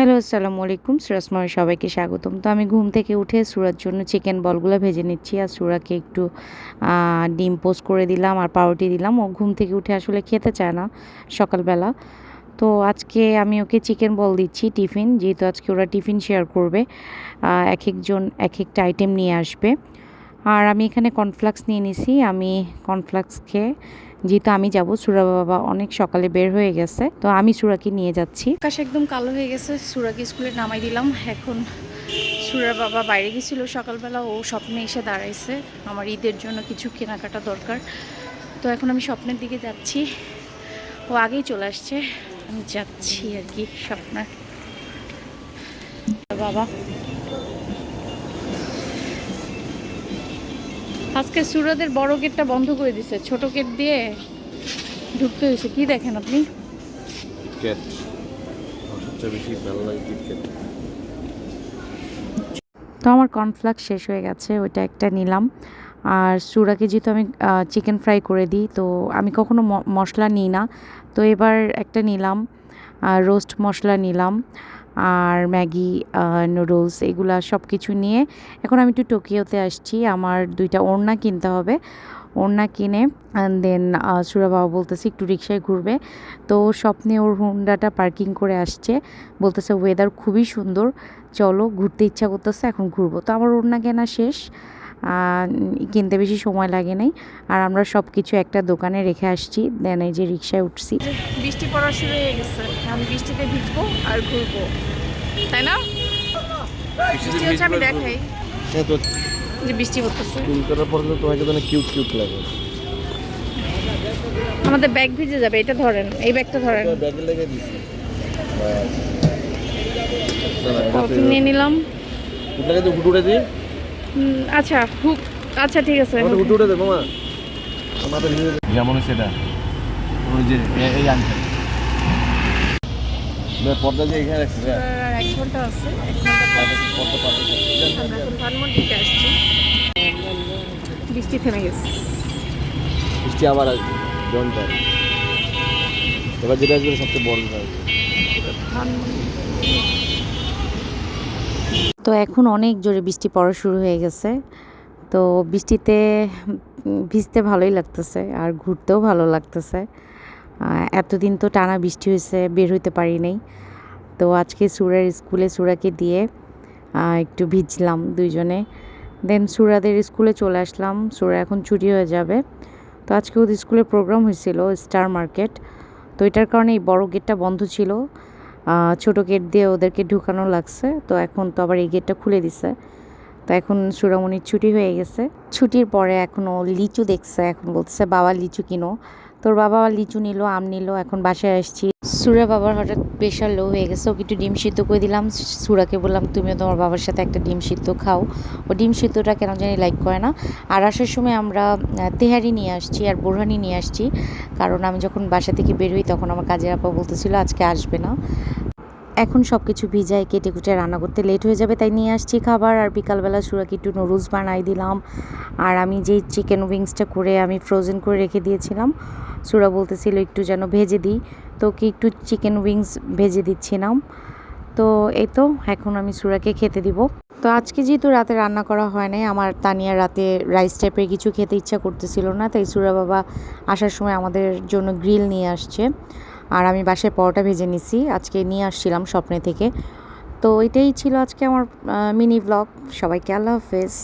Hello আসসালামু আলাইকুম সুরাসময় সবাইকে স্বাগতম। তো আমি ঘুম থেকে উঠে সুরার জন্য চিকেন বলগুলো ভেজে নিচ্ছি আর সুরাকে একটু ডিম পোস্ট করে দিলাম আর পাউরুটি দিলাম। ও ঘুম থেকে উঠে আসলে খেতে চায় না সকালবেলা। তো আজকে আমি ওকে চিকেন বল দিচ্ছি টিফিন। যেহেতু আজকে ওরা টিফিন শেয়ার করবে এক একজন, এক একটা আইটেম নিয়ে আসবে। আর আমি এখানে কর্নফ্লাক্স নিয়ে নিছি। আমি কর্নফ্লাক্স খেয়ে, যেহেতু আমি যাব, সুরা বাবা অনেক সকালে বের হয়ে গেছে, তো আমি সুরাকে নিয়ে যাচ্ছি। আকাশ একদম কালো হয়ে গেছে, সুরাকে স্কুলে নামাই দিলাম। এখন সুরার বাবা বাইরে গেছিল সকালবেলা, ও স্বপ্নে এসে দাঁড়াইছে। আমার ঈদের জন্য কিছু কেনাকাটা দরকার। তো এখন আমি স্বপ্নের দিকে যাচ্ছি। ও আগেই চলে আসছে। আমি যাচ্ছি আর কি স্বপ্নের বাবা আজকে সুরদের বড় গেটটা বন্ধ করে দিছে ছোট গেট দিয়ে ঢুকতে হয়েছে। কি দেখেন আপনি? কিটক্যাট আমার সবচেয়ে বেশি ভালো লাগে কিটক্যাট তো আমার কর্নফ্লাক্স শেষ হয়ে গেছে ওইটা একটা নিলাম। আর সুরাকে যেহেতু আমি চিকেন ফ্রাই করে দিই তো আমি কখনো ম- মশলা নিই না। তো এবার একটা নিলাম আর রোস্ট মশলা নিলাম। আর ম্যাগি নুডলস এগুলো সব কিছু নিয়ে এখন আমি একটু টোকিওতে আসছি। আমার দুইটা ওড়না কিনতে হবে। ওড়না কিনে দেন সুরা বাবা বলতেছে একটু রিক্সায় ঘুরবে। তো স্বপ্নে ওর হুন্ডাটা পার্কিং করে আসছে। বলতেছে ওয়েদার খুবই সুন্দর। চলো, ঘুরতে ইচ্ছা করতেছে, এখন ঘুরবো। তো আমার ওড়না কেনা শেষ। কিনতে বেশি সময় লাগে নাই। আর আমরা সব কিছু একটা দোকানে রেখে আসছি দেন এই যে রিক্সায় উঠছি। বৃষ্টি পড়া শুরু হয়ে গেছে আমি বৃষ্টিতে ভিজবো আর ঘুরবো। তাই না? বৃষ্টি হচ্ছে আমি দেখাই। যে বৃষ্টি পড়তেছে। চুল করার পর তো তোমাকে তো কিউট কিউট লাগে। আমাদের ব্যাগ ভিজে যাবে এটা ধরেন এই ব্যাগটা ধরেন। ব্যাগে লেগে দিছি। নিয়ে নিলাম। উঠলে তো হুট উঠে দিই। আচ্ছা হুক আচ্ছা ঠিক আছে। উঠে দে মামা আমাদের যেমন সেটা ওই যে এই আনতে পর্দা দিয়ে এখানে রাখছি হ্যাঁ এক ঘণ্টা আছে। এক ঘণ্টা আমরা এখন ধানমন্ডিতে আসছি। বৃষ্টি থেমে গেছে। বৃষ্টি আবার আসবে জনটা এবার যেটা আসবে সবচেয়ে বড় আসবে তো এখন অনেক জোরে বৃষ্টি পড়া শুরু হয়ে গেছে। তো বৃষ্টিতে ভিজতে ভালোই লাগতেছে আর ঘুরতেও ভালো লাগতেছে। এতদিন তো টানা বৃষ্টি হয়েছে, বের হইতে পারি নাই। তো আজকে সুরার স্কুলে সুরাকে দিয়ে একটু ভিজলাম দুইজনে। দেন সুরাদের স্কুলে চলে আসলাম, সুরা এখন ছুটি হয়ে যাবে। তো আজকে ওদের স্কুলে প্রোগ্রাম হয়েছিল স্টার মার্কেট তো এটার কারণে এই বড় গেটটা বন্ধ ছিল। ছোট গেট দিয়ে ওদেরকে ঢুকানো লাগছে। তো এখন তো আবার এই গেটটা খুলে দিছে। তো এখন সুরামণির ছুটি হয়ে গেছে। ছুটির পরে এখন ও লিচু দেখছে, এখন বলছে বাবা লিচু কিনো। তোর বাবা লিচু নিল, আম নিল, এখন বাসায় আসছি। সুরা বাবার হঠাৎ প্রেশার লো হয়ে গেছে, ওকে একটু ডিম সিদ্ধ করে দিলাম। সুরাকে বললাম, তুমিও তোমার বাবার সাথে একটা ডিম সিদ্ধ খাও। ও ডিম সিদ্ধটা কেন জানি লাইক করে না। আর আসার সময় আমরা তেহারি নিয়ে আসছি আর বোরহানি নিয়ে আসছি। কারণ আমি যখন বাসা থেকে বের হই, তখন আমার কাজের আপা বলতেছিল, আজকে আসবে না। এখন সব কিছু ভিজায় কেটে কুটে রান্না করতে লেট হয়ে যাবে, তাই নিয়ে আসছি খাবার। আর বিকালবেলা সুরাকে একটু নুডলস বানাই দিলাম। আর আমি যেই চিকেন উইংসটা করে আমি ফ্রোজেন করে রেখে দিয়েছিলাম, সুরা বলতেছিল একটু যেন ভেজে দিই। তো কি একটু চিকেন উইংস ভেজে দিচ্ছিলাম। তো এই তো, এখন আমি সুরাকে খেতে দিব। তো আজকে যেহেতু রাতে রান্না করা হয় নাই, আমার তানিয়া রাতে রাইস টাইপের কিছু খেতে ইচ্ছা করতেছিল না, তাই সুরা বাবা আসার সময় আমাদের জন্য গ্রিল নিয়ে আসছে। আর আমি বাসায় পরোটা ভেজে নিছি। আজকে নিয়ে আসছিলাম স্বপ্নে থেকে। তো এটাই ছিল আজকে আমার মিনি ব্লগ সবাইকে আল্লাহ হাফেজ।